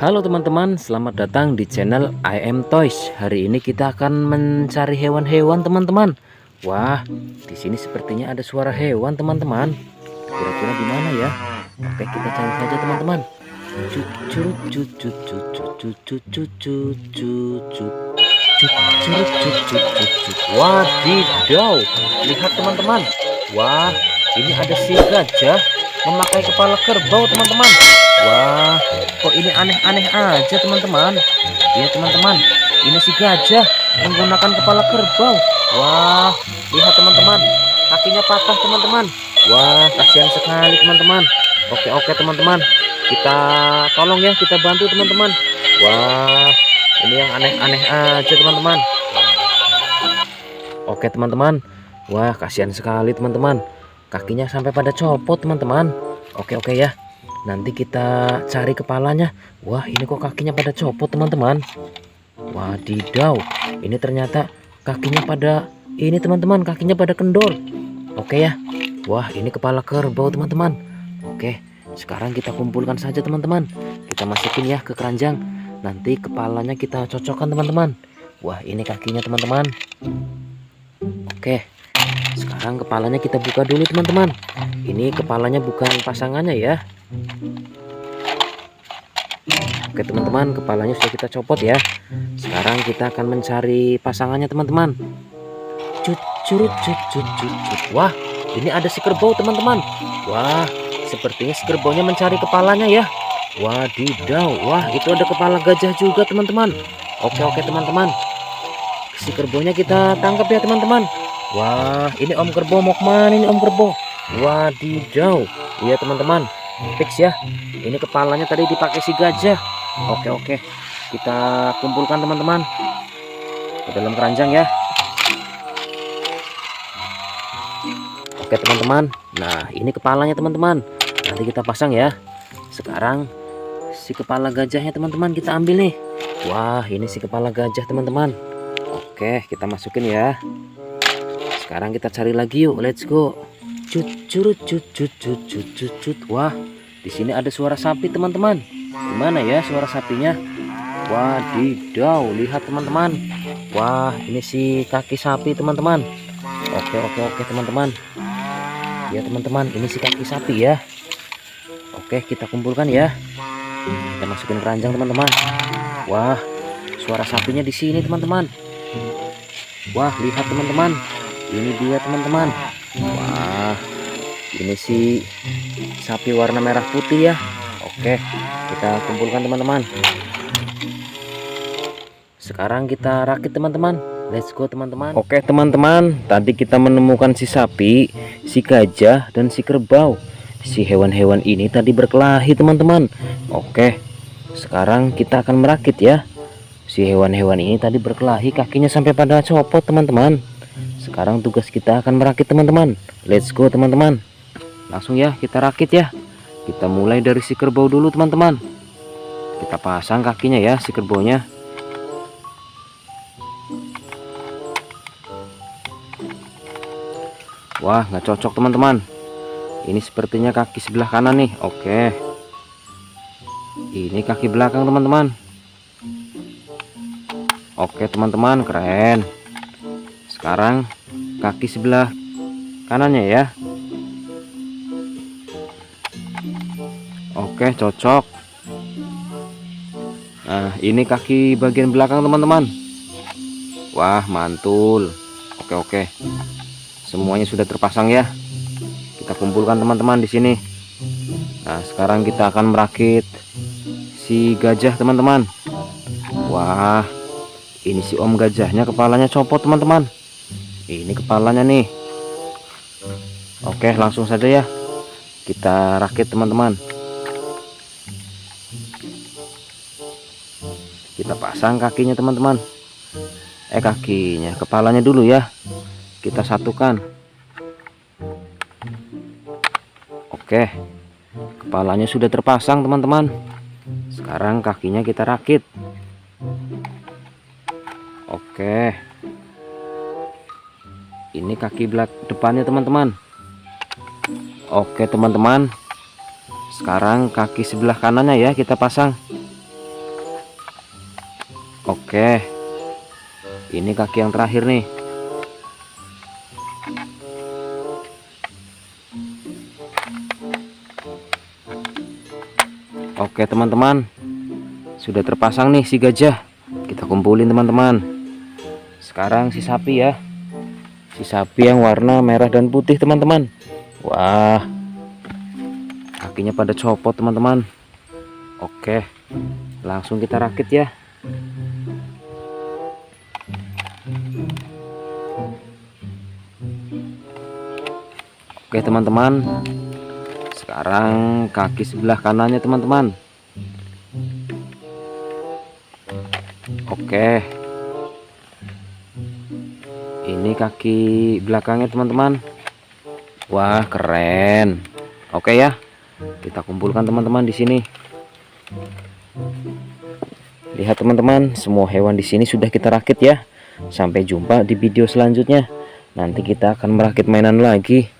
Halo teman-teman, selamat datang di channel I Am Toys. Hari ini kita akan mencari hewan-hewan teman-teman. Wah, di sini sepertinya ada suara hewan teman-teman. Kira-kira di mana ya? Oke, kita cari saja teman-teman. Wadidaw, lihat teman-teman. Wah, ini ada si gajah memakai kepala kerbau teman-teman. Wah, kok ini aneh-aneh aja teman-teman. Iya teman-teman, ini si gajah menggunakan kepala kerbau. Wah, lihat teman-teman, kakinya patah teman-teman. Wah, kasihan sekali teman-teman. Oke oke teman-teman, kita tolong ya, kita bantu teman-teman. Wah, ini yang aneh-aneh aja teman-teman. Oke teman-teman, wah kasihan sekali teman-teman. Kakinya sampai pada copot teman-teman. Oke oke ya. Nanti kita cari kepalanya. Wah, ini kok kakinya pada copot, teman-teman. Wadidaw, ini ternyata kakinya pada ini, teman-teman, kakinya pada kendor. Oke ya. Wah, ini kepala kerbau, teman-teman. Oke, sekarang kita kumpulkan saja, teman-teman. Kita masukin ya ke keranjang. Nanti kepalanya kita cocokkan, teman-teman. Wah, ini kakinya, teman-teman. Oke. Sekarang kepalanya kita buka dulu, teman-teman. Ini kepalanya bukan pasangannya ya. Oke teman-teman kepalanya sudah kita copot ya. Sekarang kita akan mencari pasangannya teman-teman. Curut Wah ini ada si kerbau teman-teman. Wah sepertinya si kerbaunya mencari kepalanya ya. Wadidaw Wah itu ada kepala gajah juga teman-teman. Oke oke teman-teman. Si kerbaunya kita tangkap ya teman-teman. Wah ini om kerbau mau ke mana ini om kerbau? Wadidaw. Iya teman-teman fix ya. Ini kepalanya tadi dipakai si gajah. Oke oke. Kita kumpulkan teman-teman. Ke dalam keranjang ya. Oke teman-teman. Nah ini kepalanya teman-teman. Nanti kita pasang ya. Sekarang si kepala gajahnya teman-teman kita ambil nih. Wah ini si kepala gajah teman-teman. Oke kita masukin ya. Sekarang kita cari lagi yuk. Let's go. Cut curut cut cut cut cut wah di sini ada suara sapi teman-teman. Gimana ya suara sapinya? Wadidaw lihat teman-teman. Wah ini si kaki sapi teman-teman. Oke oke oke teman-teman. Ya teman-teman ini si kaki sapi ya. Oke kita kumpulkan ya. Kita masukin keranjang teman-teman. Wah suara sapinya di sini teman-teman. Wah lihat teman-teman. Ini dia teman-teman. Wah, ini sih sapi warna merah putih ya. Oke, kita kumpulkan teman-teman. Sekarang kita rakit teman-teman. Let's go teman-teman. Oke teman-teman, tadi kita menemukan si sapi, si gajah, dan si kerbau. Si hewan-hewan ini tadi berkelahi teman-teman. Oke, sekarang kita akan merakit ya. Si hewan-hewan ini tadi berkelahi kakinya sampai pada copot teman-teman. Sekarang tugas kita akan merakit teman-teman. Let's go teman-teman. Langsung ya kita rakit ya. Kita mulai dari si kerbau dulu teman-teman. Kita pasang kakinya ya si kerbaunya. Wah nggak cocok teman-teman. Ini sepertinya kaki sebelah kanan nih. Oke. Ini kaki belakang teman-teman. Oke teman-teman keren. Sekarang kaki sebelah kanannya ya. Oke, cocok. Nah, ini kaki bagian belakang teman-teman. Wah, mantul. Oke, oke. Semuanya sudah terpasang ya. Kita kumpulkan teman-teman di sini. Nah, sekarang kita akan merakit si gajah teman-teman. Wah, ini si om gajahnya kepalanya copot teman-teman ini kepalanya nih oke langsung saja ya kita rakit teman-teman kita pasang kakinya teman-teman. Eh kakinya. Kepalanya dulu ya. Kita satukan. Oke. Kepalanya sudah terpasang teman-teman. Sekarang kakinya kita rakit. Oke. Ini kaki belak depannya teman-teman. Oke teman-teman. Sekarang kaki sebelah kanannya ya kita pasang oke. Ini kaki yang terakhir nih. Oke teman-teman. Sudah terpasang nih si gajah. Kita kumpulin teman-teman. Sekarang si sapi ya. Si sapi yang warna merah dan putih teman-teman. Wah. Kakinya pada copot teman-teman. Oke. Langsung kita rakit ya Oke teman-teman. Sekarang kaki sebelah kanannya teman-teman. Oke. Ini kaki belakangnya teman-teman. Wah keren. Oke ya. Kita kumpulkan teman-teman di sini. Lihat teman-teman Semua hewan di sini sudah kita rakit ya. Sampai jumpa di video selanjutnya. Nanti kita akan merakit mainan lagi